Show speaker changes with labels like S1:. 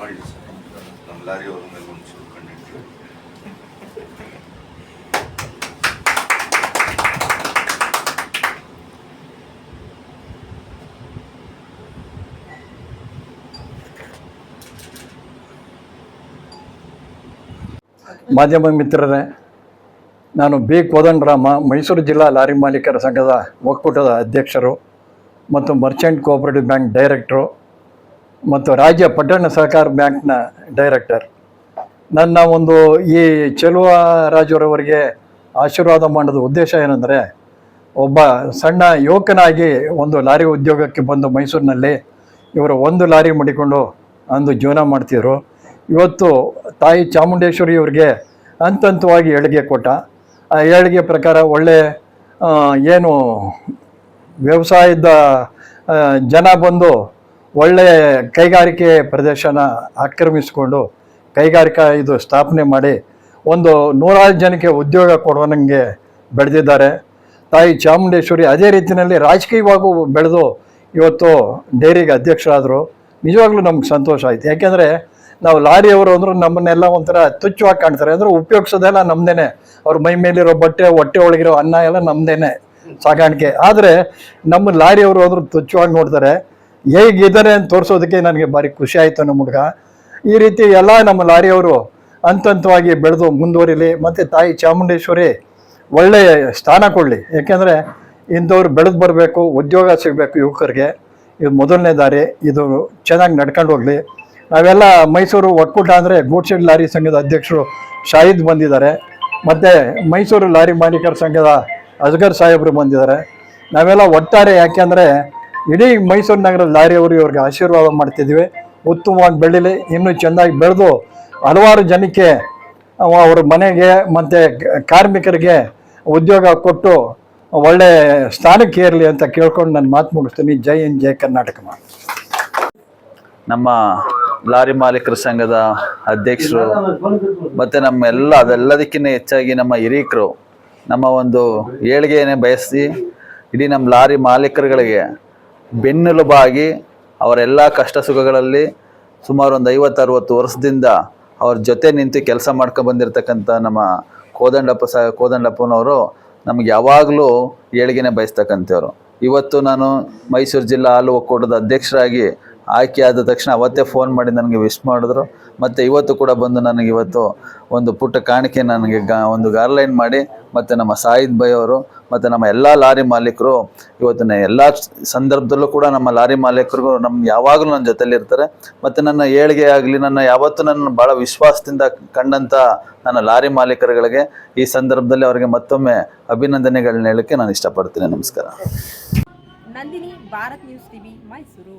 S1: Sir ನಮ್ಮ lorry ಮೇಲೆ ಕಂಡಿಟ್ಟು
S2: ಮಾಧ್ಯಮ ಮಿತ್ರರೇ, ನಾನು ಬಿ ಕೋದಂಡರಾಮ, ಮೈಸೂರು ಜಿಲ್ಲಾ ಲಾರಿ ಮಾಲೀಕರ ಸಂಘದ ಒಕ್ಕೂಟದ ಅಧ್ಯಕ್ಷರು ಮತ್ತು ಮರ್ಚೆಂಟ್ ಕೋಆಪರೇಟಿವ್ ಬ್ಯಾಂಕ್ ಡೈರೆಕ್ಟ್ರು. ಮತ್ತು ರಾಜ್ಯ ಪಟ್ಟಣ ಸಹಕಾರ ಬ್ಯಾಂಕ್ನ ಡೈರೆಕ್ಟರ್. ನನ್ನ ಒಂದು ಈ ಚೆಲುವ ರಾಜರವರಿಗೆ ಆಶೀರ್ವಾದ ಮಾಡೋದ ಉದ್ದೇಶ ಏನಂದರೆ, ಒಬ್ಬ ಸಣ್ಣ ಯುವಕನಾಗಿ ಒಂದು ಲಾರಿ ಉದ್ಯೋಗಕ್ಕೆ ಬಂದು ಮೈಸೂರಿನಲ್ಲಿ ಇವರು ಒಂದು ಲಾರಿ ಮಾಡಿಕೊಂಡು ಅಂದು ಜೀವನ ಮಾಡ್ತಿದ್ರು. ಇವತ್ತು ತಾಯಿ ಚಾಮುಂಡೇಶ್ವರಿ ಅವರಿಗೆ ಹಂತಂತವಾಗಿ ಏಳಿಗೆ ಕೊಟ್ಟ. ಆ ಏಳಿಗೆ ಪ್ರಕಾರ ಒಳ್ಳೆ ಏನು ವ್ಯವಸಾಯದ ಜನ ಬಂದು ಒಳ್ಳೆ ಕೈಗಾರಿಕೆ ಪ್ರದೇಶನ ಆಕ್ರಮಿಸಿಕೊಂಡು ಕೈಗಾರಿಕಾ ಇದು ಸ್ಥಾಪನೆ ಮಾಡಿ ಒಂದು ನೂರಾರು ಜನಕ್ಕೆ ಉದ್ಯೋಗ ಕೊಡುವಂಗೆ ಬೆಳೆದಿದ್ದಾರೆ. ತಾಯಿ ಚಾಮುಂಡೇಶ್ವರಿ ಅದೇ ರೀತಿಯಲ್ಲಿ ರಾಜಕೀಯವಾಗೂ ಬೆಳೆದು ಇವತ್ತು ಡೈರಿಗೆ ಅಧ್ಯಕ್ಷರಾದರು. ನಿಜವಾಗ್ಲೂ ನಮ್ಗೆ ಸಂತೋಷ ಆಯ್ತು. ಯಾಕೆಂದರೆ ನಾವು ಲಾರಿಯವರು ಅಂದರು ನಮ್ಮನ್ನೆಲ್ಲ ಒಂಥರ ತುಚ್ಛವಾಗಿ ಕಾಣ್ತಾರೆ. ಅಂದರೆ ಉಪಯೋಗಿಸೋದೆಲ್ಲ ನಮ್ಮದೇನೆ ಅವ್ರ ಮೈ ಮೇಲಿರೋ ಬಟ್ಟೆ, ಹೊಟ್ಟೆ ಒಳಗಿರೋ ಅನ್ನ ಎಲ್ಲ ನಮ್ಮದೇನೆ ಸಾಗಾಣಿಕೆ. ಆದರೆ ನಮ್ಮ ಲಾರಿಯವರು ಅಂದರು ತುಚ್ಛವಾಗಿ ನೋಡ್ತಾರೆ. ಹೇಗಿದ್ದಾರೆ ಅಂತ ತೋರಿಸೋದಕ್ಕೆ ನನಗೆ ಭಾರಿ ಖುಷಿ ಆಯಿತು ನಮ್ಮ ಹುಡುಗ. ಈ ರೀತಿ ಎಲ್ಲ ನಮ್ಮ ಲಾರಿಯವರು ಹಂತ ಹಂತವಾಗಿ ಬೆಳೆದು ಮುಂದುವರಿಲಿ, ಮತ್ತು ತಾಯಿ ಚಾಮುಂಡೇಶ್ವರಿ ಒಳ್ಳೆಯ ಸ್ಥಾನ ಕೊಡಲಿ. ಏಕೆಂದರೆ ಇಂಥವ್ರು ಬೆಳೆದು ಬರಬೇಕು, ಉದ್ಯೋಗ ಸಿಗಬೇಕು ಯುವಕರಿಗೆ. ಇದು ಮೊದಲನೇ ದಾರಿ, ಇದು ಚೆನ್ನಾಗಿ ನಡ್ಕೊಂಡು ಹೋಗಲಿ. ನಾವೆಲ್ಲ ಮೈಸೂರು ಒಕ್ಕೂಟ ಅಂದರೆ ಗೂಡ್ಶೆಡ್ ಲಾರಿ ಸಂಘದ ಅಧ್ಯಕ್ಷರು ಶಾಹಿದ್ ಬಂದಿದ್ದಾರೆ. ಮತ್ತು ಮೈಸೂರು ಲಾರಿ ಮಾಲೀಕರ ಸಂಘದ ಅಜ್ಗರ್ ಸಾಹೇಬರು ಬಂದಿದ್ದಾರೆ. ನಾವೆಲ್ಲ ಒಟ್ಟಾರೆ ಯಾಕೆಂದರೆ ಇಡೀ ಮೈಸೂರು ನಗರ ಲಾರಿಯವರು ಇವ್ರಿಗೆ ಆಶೀರ್ವಾದ ಮಾಡ್ತಿದ್ವಿ. ಉತ್ತಮವಾಗಿ ಬೆಳೀಲಿ ಇನ್ನೂ ಚೆನ್ನಾಗಿ ಬೆಳೆದು ಹಲವಾರು ಜನಕ್ಕೆ ಅವ ಅವ್ರ ಮನೆಗೆ ಮತ್ತು ಕಾರ್ಮಿಕರಿಗೆ ಉದ್ಯೋಗ ಕೊಟ್ಟು ಒಳ್ಳೆ ಸ್ಥಾನಕ್ಕೆ ಇರಲಿ ಅಂತ ಕೇಳ್ಕೊಂಡು ನಾನು ಮಾತು ಮುಗಿಸ್ತೀನಿ. ಜೈ ಹಿಂದ್, ಜೈ ಕರ್ನಾಟಕ
S3: ನಮ್ಮ ಲಾರಿ ಮಾಲೀಕರ ಸಂಘದ ಅಧ್ಯಕ್ಷರು ಮತ್ತು ನಮ್ಮ ಎಲ್ಲ ಅದೆಲ್ಲದಕ್ಕಿಂತ ಹೆಚ್ಚಾಗಿ ನಮ್ಮ ಹಿರೀಕರು ನಮ್ಮ ಒಂದು ಏಳಿಗೆಯನ್ನೇ ಬಯಸಿ ಇಡೀ ನಮ್ಮ ಲಾರಿ ಮಾಲೀಕರುಗಳಿಗೆ ಬೆನ್ನೆಲುಬಾಗಿ ಅವರೆಲ್ಲ ಕಷ್ಟ ಸುಖಗಳಲ್ಲಿ ಸುಮಾರು ಒಂದು ಐವತ್ತು ಅರುವತ್ತು ವರ್ಷದಿಂದ ಅವ್ರ ಜೊತೆ ನಿಂತು ಕೆಲಸ ಮಾಡ್ಕೊಂಡು ಬಂದಿರತಕ್ಕಂಥ ನಮ್ಮ ಕೋದಂಡಪ್ಪ ಸ, ಕೋದಂಡಪ್ಪನವರು ನಮ್ಗೆ ಯಾವಾಗಲೂ ಏಳಿಗೆನೇ ಬಯಸ್ತಕ್ಕಂಥವ್ರು. ಇವತ್ತು ನಾನು ಮೈಸೂರು ಜಿಲ್ಲಾ ಹಾಲು ಒಕ್ಕೂಟದ ಅಧ್ಯಕ್ಷರಾಗಿ ಆಯ್ಕೆ ಆದ ತಕ್ಷಣ ಅವತ್ತೇ ಫೋನ್ ಮಾಡಿ ನನಗೆ ವಿಶ್ ಮಾಡಿದ್ರು. ಮತ್ತು ಇವತ್ತು ಕೂಡ ಬಂದು ನನಗೆ ಇವತ್ತು ಒಂದು ಪುಟ್ಟ ಕಾಣಿಕೆ ನನಗೆ ಗಾ, ಒಂದು ಗಾರ್ಲೈನ್ ಮಾಡಿ, ಮತ್ತು ನಮ್ಮ ಸಾಯಿದ್ ಬೈ ಅವರು, ಮತ್ತು ನಮ್ಮ ಎಲ್ಲ ಲಾರಿ ಮಾಲೀಕರು ಇವತ್ತಿನ ಎಲ್ಲ ಸಂದರ್ಭದಲ್ಲೂ ಕೂಡ ನಮ್ಮ ಲಾರಿ ಮಾಲೀಕರಿಗೂ ನಮ್ಮ ಯಾವಾಗಲೂ ನನ್ನ ಜೊತೆಲಿ ಇರ್ತಾರೆ. ಮತ್ತು ನನ್ನ ಏಳಿಗೆ ಆಗಲಿ, ನನ್ನ ಯಾವತ್ತೂ ನನ್ನ ಭಾಳ ವಿಶ್ವಾಸದಿಂದ ಕಂಡಂಥ ನನ್ನ ಲಾರಿ ಮಾಲೀಕರುಗಳಿಗೆ ಈ ಸಂದರ್ಭದಲ್ಲಿ ಅವರಿಗೆ ಮತ್ತೊಮ್ಮೆ ಅಭಿನಂದನೆಗಳನ್ನ ಹೇಳೋಕ್ಕೆ ನಾನು ಇಷ್ಟಪಡ್ತೀನಿ. ನಮಸ್ಕಾರ.
S4: Nandini, Bharat news TV, Mysuru.